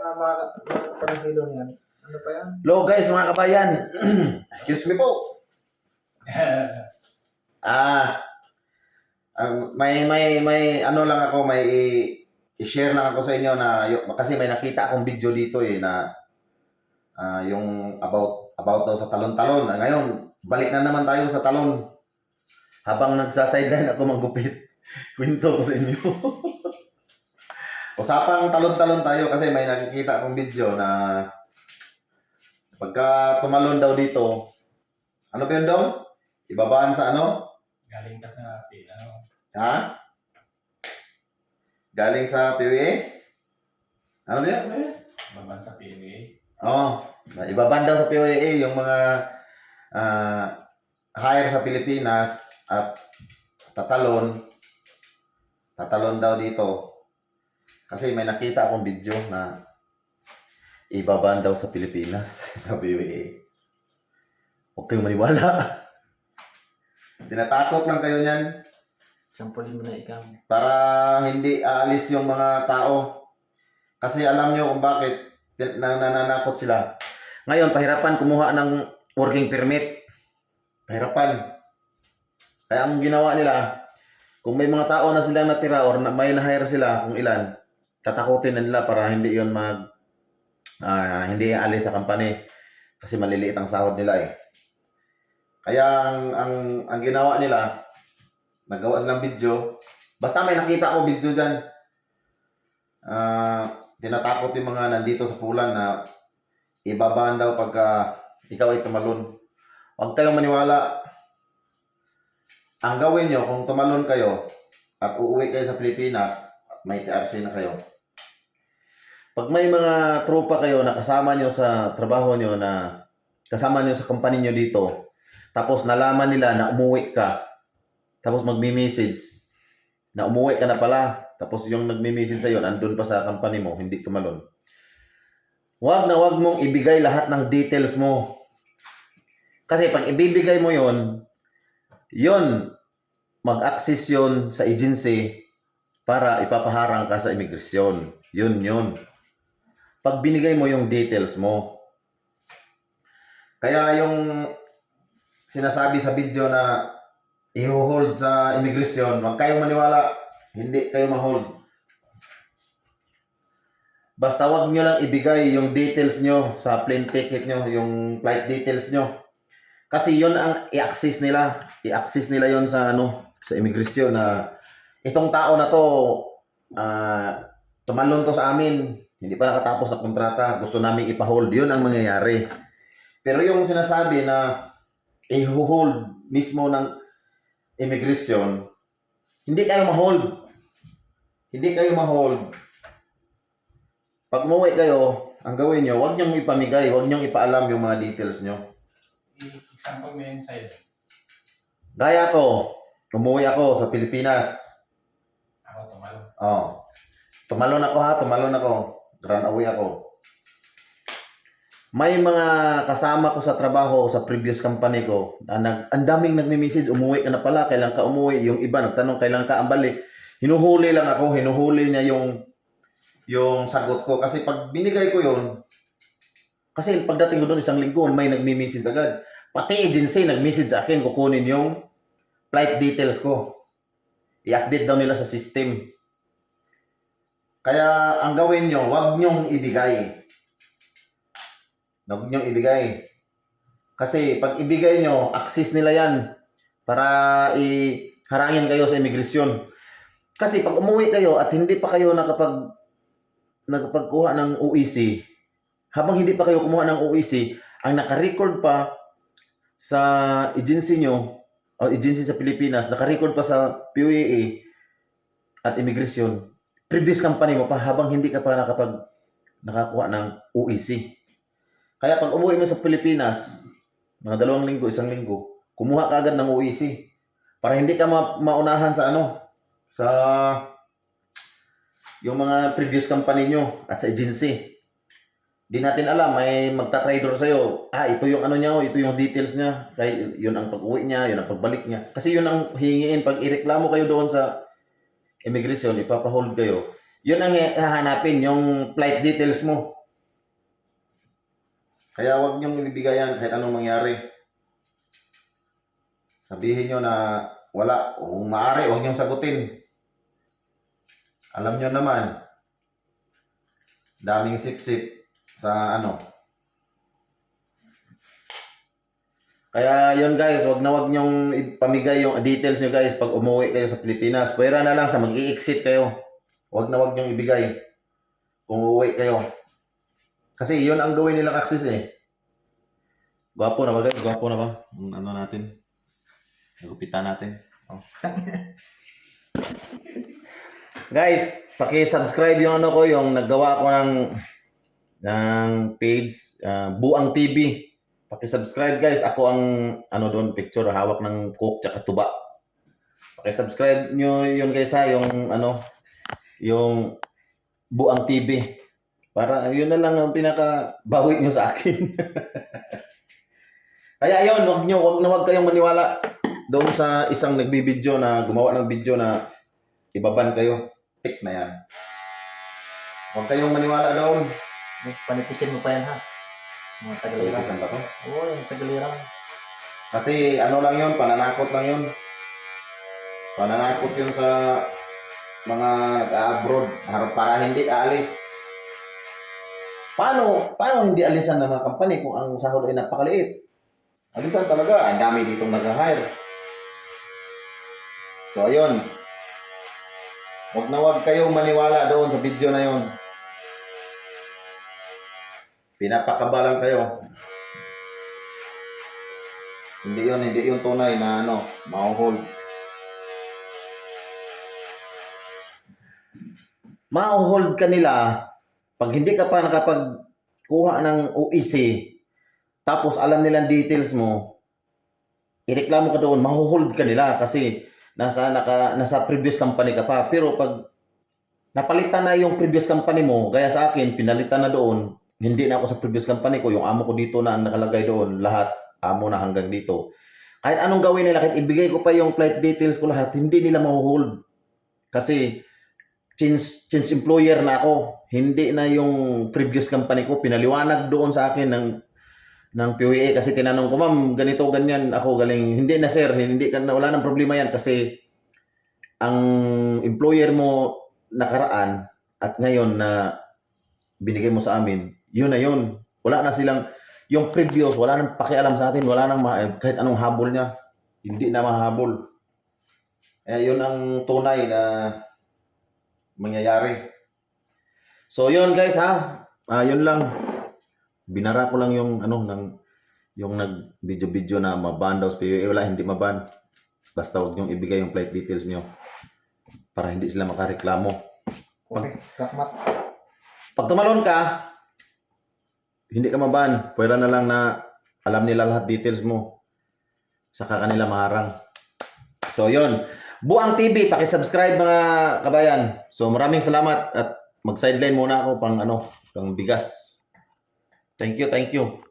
Ah, mga, mga parang niyan. Ano pa yan? Hello guys, mga kabayan. Excuse me po. Ah, ang may may may ano lang ako, may i-share lang ako sa inyo na y- kasi may nakita akong video dito eh na ah, yung about about daw sa talon-talon. Ah, Ngayon, balik na naman tayo sa talon. Habang nagsa-sideline ako manggupit, kwento ko sa inyo. Usapang talon-talon tayo kasi may nakikita akong video na pagka tumalon daw dito, ano ba yun daw? Ibabaan sa ano? Galing ka sa ano, Ha? Galing sa PWA? Ano ba yun? babang sa PWA. Oo. Oh, ibabaan daw sa PWA yung mga ah, hire sa Pilipinas at tatalon. Tatalon daw dito. Kasi may nakita akong video na ibabaan daw sa Pilipinas sa PWA. Huwag kayong maniwala. Tinatakot lang kayo niyan Sampulin mo na ikaw. para hindi aalis yung mga tao. Kasi alam nyo kung bakit nananakot sila. Ngayon, pahirapan kumuha ng working permit. Pahirapan. Kaya ang ginawa nila, kung may mga tao na silang natira or na, may na-hire sila kung ilan, tatakutin na nila para hindi yon mag ah, hindi aalis sa company kasi maliliit ang sahod nila eh. Kaya ang ang, ang ginawa nila, nagawa silang video, Basta may nakita ko video dyan. Ah, tinatakot yung mga nandito sa pulan na ibabaan daw pagka ikaw ay tumalon. Huwag kayong maniwala. Ang gawin nyo, kung tumalon kayo at uuwi kayo sa Pilipinas, may TRC na kayo, pag may mga tropa kayo na kasama nyo sa trabaho nyo na kasama nyo sa company nyo dito, tapos nalaman nila na umuwi ka, tapos magmi-message, na umuwi ka na pala, tapos yung nagme-message sa'yo, andun pa sa company mo, hindi tumalon. Huwag na huwag mong ibigay lahat ng details mo. Kasi pag ibibigay mo yon, yon mag-access yon sa agency para ipapaharang ka sa imigrasyon. Yun yun. Pag binigay mo yung details mo. Kaya yung sinasabi sa video na i-hold sa immigration, huwag kayong maniwala, hindi kayo ma-hold. Basta wag nyo lang ibigay yung details nyo sa plane ticket nyo, yung flight details nyo. Kasi yon ang i-access nila. I-access nila yon sa ano, sa immigration na itong tao na to ah tumalon to sa amin. Hindi pa nakatapos ang kontrata. Gusto namin ipa-hold. Yun ang mangyayari. Pero yung sinasabi na i-hold mismo ng immigration, hindi kayo ma-hold. Hindi kayo ma-hold. Pag umuwi kayo, ang gawin nyo, huwag nyong ipamigay, huwag nyong ipaalam yung mga details nyo. Example mo yun sa'yo. Gaya ko, umuwi ako sa Pilipinas. Oh. Tumalon ako ha, tumalon ako. Run away ako. May mga kasama ko sa trabaho sa previous company ko, na nag, ang daming nagme-message, umuwi ka na pala, kailan ka umuwi? Yung iba nagtanong, kailan ka ang? Hinuhuli lang ako, hinuhuli niya yung yung sagot ko. Kasi pag binigay ko yon kasi pagdating ko doon isang linggo, may nagme-message agad. Pati agency nag-message sa akin, kukunin yung flight details ko. I-update daw nila sa system. Kaya ang gawin nyo, huwag nyong ibigay. Huwag nyong ibigay. Kasi pag ibigay nyo, access nila yan para iharangin kayo sa immigration. Kasi pag umuwi kayo at hindi pa kayo nakapag nakapagkuha ng OEC, habang hindi pa kayo kumuha ng OEC, ang naka-record pa sa agency nyo, o agency sa Pilipinas, naka-record pa sa PUAA at immigration, previous company mo pa habang hindi ka pa nakapag nakakuha ng OEC. Kaya pag umuwi mo sa Pilipinas, mga dalawang linggo, isang linggo, kumuha ka agad ng OEC para hindi ka ma- maunahan sa ano, sa yung mga previous company nyo at sa agency. Di natin alam, may magta-trader sa'yo. Ah, ito yung ano niya, oh, ito yung details niya. Kaya yun ang pag-uwi niya, yun ang pagbalik niya. Kasi yun ang hingiin. Pag ireklamo kayo doon sa immigration, ipapahold kayo. Yun ang hahanapin, yung flight details mo. Kaya huwag niyong ibibigay yan kahit anong mangyari. Sabihin niyo na wala, o maaari, huwag niyong sagutin. Alam niyo naman, daming sip-sip sa ano. Kaya yun guys, wag na wag niyong ipamigay yung details niyo guys pag umuwi kayo sa Pilipinas. Pwera na lang sa mag-i-exit kayo. Wag na wag niyong ibigay kung uuwi kayo. Kasi yun ang gawin nilang access eh. Gwapo na ba guys? Gwapo na ba? Ang ano natin? Nagupitan natin. Oh. guys, paki-subscribe yung ano ko, yung naggawa ko ng ng page ah, Buang TV. Paki-subscribe guys. Ako ang ano doon picture hawak ng coke tsaka tuba. Paki-subscribe nyo yun guys ha, yung ano yung Buang TV. Para yun na lang ang pinaka bawi nyo sa akin. Kaya yun, wag nyo, wag na wag kayong maniwala doon sa isang nagbibideo na gumawa ng video na ibaban kayo. Tik na yan. Huwag kayong maniwala doon. Panipisin mo pa yan ha. Mga. Palikisan ba to? Oo, yung tagalirang. Kasi ano lang yun, pananakot lang yun. Pananakot yun sa mga nag-abroad para hindi aalis. Paano, paano hindi alisan ng mga company kung ang sahod ay napakaliit? Alisan talaga. Ang dami ditong nag-hire. So, ayun. Huwag na huwag kayong maniwala doon sa video na yun. Pinapakabalan kayo. Hindi yun, hindi yun tunay na ano, ma-hold. Ma-hold ka nila pag hindi ka pa nakapagkuha ng OEC, tapos alam nilang details mo, ireklamo ka doon, ma-hold ka nila kasi nasa naka, nasa previous company ka pa. Pero pag napalitan na yung previous company mo, gaya sa akin, pinalitan na doon, hindi na ako sa previous company ko, yung amo ko dito na ang nakalagay doon, lahat amo na hanggang dito. Kahit anong gawin nila, kahit ibigay ko pa yung flight details ko lahat, hindi nila mahuhold. Kasi, change, change employer na ako. Hindi na yung previous company ko. Pinaliwanag doon sa akin ng ng PUA kasi tinanong ko, ma'am, ganito, ganyan, ako galing. Hindi na sir, hindi na, wala nang problema yan kasi ang employer mo nakaraan at ngayon na binigay mo sa amin, yun na yun. Wala na silang, yung previous, wala nang pakialam sa atin, wala nang ma- kahit anong habol niya, hindi na mahabol. Eh, yun ang tunay na mangyayari. So, yun guys ha, Ah, yun lang. Binara ko lang yung ano ng yung nag video-video na maban daw sa PUA. Wala, hindi maban. Basta huwag niyong ibigay yung flight details niyo para hindi sila makareklamo. Okay, kakmat. Pag tumalon ka, hindi ka maban. Pwera na lang na alam nila lahat details mo. Saka kanila maharang. So, yon Buang TV, paki-subscribe mga kabayan. So, maraming salamat at mag-sideline muna ako pang ano, pang bigas. Thank you, thank you.